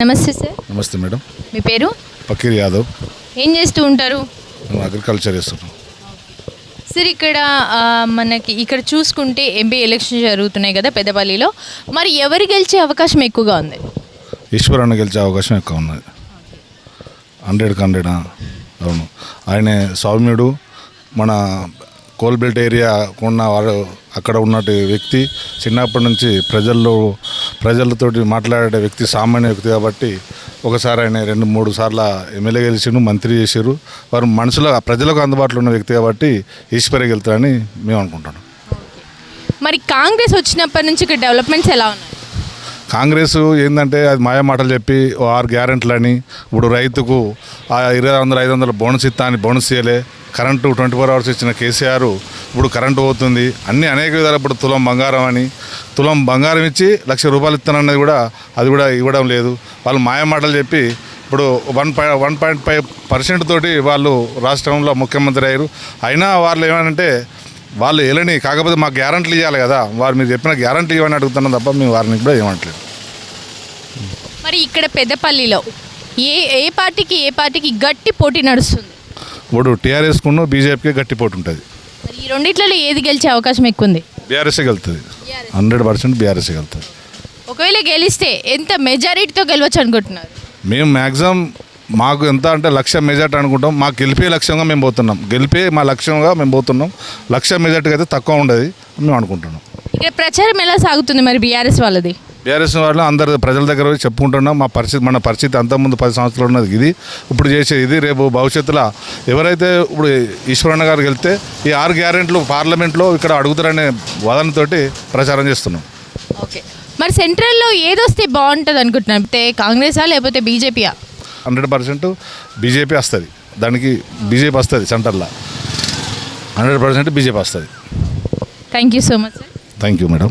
నమస్తే సార్. నమస్తే మేడం. మీ పేరు? ఫకీర్ యాదవ్. ఏం చేస్తూ ఉంటారు? మేము అగ్రికల్చర్ చేస్తున్నాం. సార్ ఇక్కడ ఆ, మనకి ఇక్కడ చూసుకుంటే ఎంపీ ఎలక్షన్ జరుగుతున్నాయి కదా పెద్దపల్లిలో. మరి ఎవరు గెలిచే అవకాశం ఎక్కువగా ఉంది? ఈశ్వర్ అన్న గెలిచే అవకాశం ఎక్కువ ఉన్నది. హండ్రెడ్కి హండ్రెడ్? అవును. ఆయన సౌమ్యుడు. మన కోల్బెల్ట్ ఏరియా ఉన్న వారు అక్కడ ఉన్నటి వ్యక్తి చిన్నప్పటి నుంచి ప్రజల్లో ప్రజలతోటి మాట్లాడే వ్యక్తి సామాన్య వ్యక్తి కాబట్టి ఒకసారి ఆయన రెండు మూడు సార్లు ఎమ్మెల్యే గెలిచిండు మంత్రి చేశారు వారు మనసులో ప్రజలకు అందుబాటులో ఉన్న వ్యక్తి కాబట్టి ఈశ్వరే గెలుతారని మేము అనుకుంటున్నాం. మరి కాంగ్రెస్ వచ్చినప్పటి నుంచి ఇక్కడ డెవలప్మెంట్స్ ఎలా ఉన్నాయి? కాంగ్రెస్ ఏంటంటే అది మాయ మాటలు చెప్పి ఓ ఆరు గ్యారెంట్లని ఇప్పుడు రైతుకు ఆ ఇరవై వందల ఐదు వందల బోనస్ ఇస్తా అని బోనస్ ఇవ్వలే కరెంటు ట్వంటీ ఫోర్ అవర్స్ ఇచ్చిన కేసీఆర్ ఇప్పుడు కరెంటు పోతుంది. అన్ని అనేక విధాలు ఇప్పుడు తులం బంగారం అని తులం బంగారం ఇచ్చి లక్ష రూపాయలు ఇస్తానన్నది కూడా అది కూడా ఇవ్వడం లేదు. వాళ్ళు మాయ మాటలు చెప్పి ఇప్పుడు one point one point five percent తోటి వాళ్ళు రాష్ట్రంలో ముఖ్యమంత్రి అయ్యారు. అయినా వాళ్ళు ఏమనంటే వాళ్ళు వెళ్ళని కాకపోతే మాకు గ్యారంటీలు ఇవ్వాలి కదా. వారు మీరు చెప్పిన గ్యారంటీ ఇవ్వని అడుగుతున్నాం తప్ప మేము వారిని కూడా ఏమంటలేదు మరి ఇక్కడ పెద్దపల్లిలో ఏ ఏ పార్టీకి ఏ పార్టీకి గట్టి పోటీ నడుస్తుంది? ఇప్పుడు టీఆర్ఎస్కును బీజేపీకి గట్టిపోటు ఉంటుంది. మరి ఈ రెండిట్లలో ఏది గెలిచే అవకాశం ఎక్కువ ఉంది బీఆర్ఎస్ఏ వెళ్తుంది హండ్రెడ్ పర్సెంట్ బీఆర్ఎస్ఏ వెళ్తుంది ఒకవేళ గెలిస్తే ఎంత మెజారిటీతో గెలవచ్చు అనుకుంటున్నారు? మేము మ్యాక్సిమం మాకు ఎంత అంటే లక్ష మెజార్టీ అనుకుంటాం. మాకు గెలిపే లక్ష్యంగా మేము పోతున్నాం. గెలిపే మా లక్ష్యంగా మేము పోతున్నాం. లక్ష మెజార్టీకి అయితే తక్కువ ఉండదు మేము అనుకుంటున్నాం. ఇక్కడ ప్రచారం ఎలా సాగుతుంది మరి బీఆర్ఎస్ వాళ్ళది? బీఆర్ఎస్ వాళ్ళు అందరు ప్రజల దగ్గర పోయి చెప్పుకుంటున్నాం. మా పరిస్థితి మన పరిస్థితి అంతకుముందు పది సంవత్సరాలు ఉన్నది ఇది. ఇప్పుడు చేసే ఇది రేపు భవిష్యత్తులో ఎవరైతే ఇప్పుడు ఈశ్వరన్న గారు వెళ్తే ఈ ఆరు గ్యారెంట్లు పార్లమెంట్లో ఇక్కడ అడుగుతారనే వాదనతోటి ప్రచారం చేస్తున్నాం. ఓకే. మరి సెంట్రల్లో ఏదొస్తే బాగుంటుంది అనుకుంటున్నారు? అంటే కాంగ్రెసా లేకపోతే బీజేపీయా? హండ్రెడ్ పర్సెంట్ బీజేపీ వస్తుంది. దానికి బీజేపీ వస్తుంది సెంటర్లో. హండ్రెడ్ పర్సెంట్ బీజేపీ వస్తుంది. Thank you so much sir. Thank you madam.